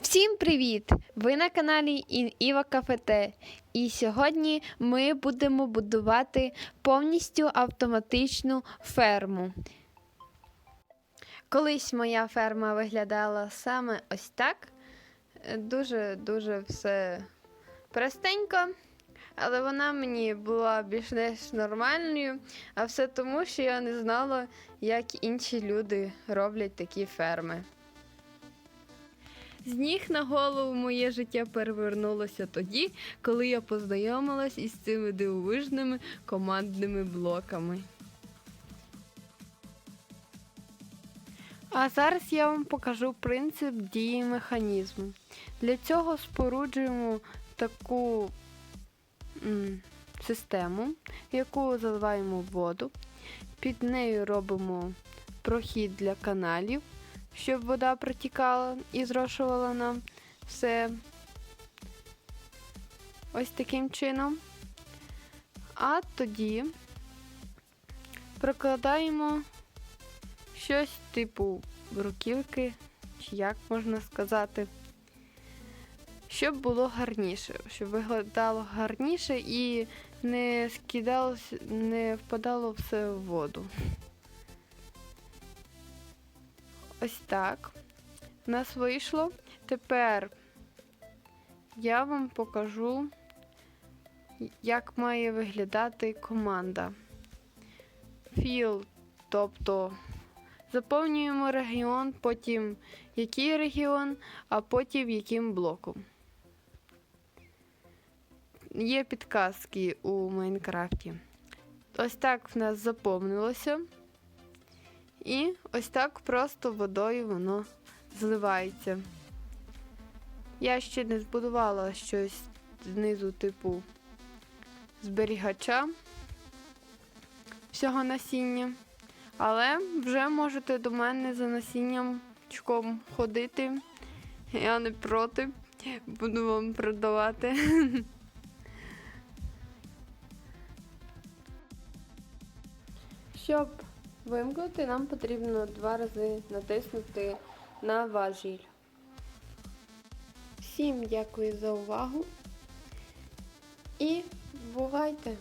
Всім привіт! Ви на каналі Іва Кафете. І сьогодні ми будемо будувати повністю автоматичну ферму. Колись моя ферма виглядала саме ось так. Дуже-дуже все простенько, але вона мені була більш-менш нормальною, а все тому, що я не знала, як інші люди роблять такі ферми. З ніг на голову моє життя перевернулося тоді, коли я познайомилась із цими дивовижними командними блоками. А зараз я вам покажу принцип дії механізму. Для цього споруджуємо таку м, систему, яку заливаємо воду. Під нею робимо прохід для каналів щоб вода протікала і зрошувала нам все ось таким чином. А тоді прокладаємо щось типу бруківки, чи як можна сказати, щоб було гарніше, щоб виглядало гарніше і не скидалося, не впадало все в воду. Ось так. У нас вийшло. Тепер я вам покажу, як має виглядати команда. Філ, тобто заповнюємо регіон, потім який регіон, а потім яким блоком. Є підказки у Майнкрафті. Ось так в нас заповнилося. І ось так просто водою воно зливається. Я ще не збудувала щось знизу, типу зберігача всього насіння. Але вже можете до мене за насінням чком ходити. Я не проти. Буду вам продавати. Щоб Вимкнути нам потрібно два рази натиснути на важіль. Всім дякую за увагу і бувайте!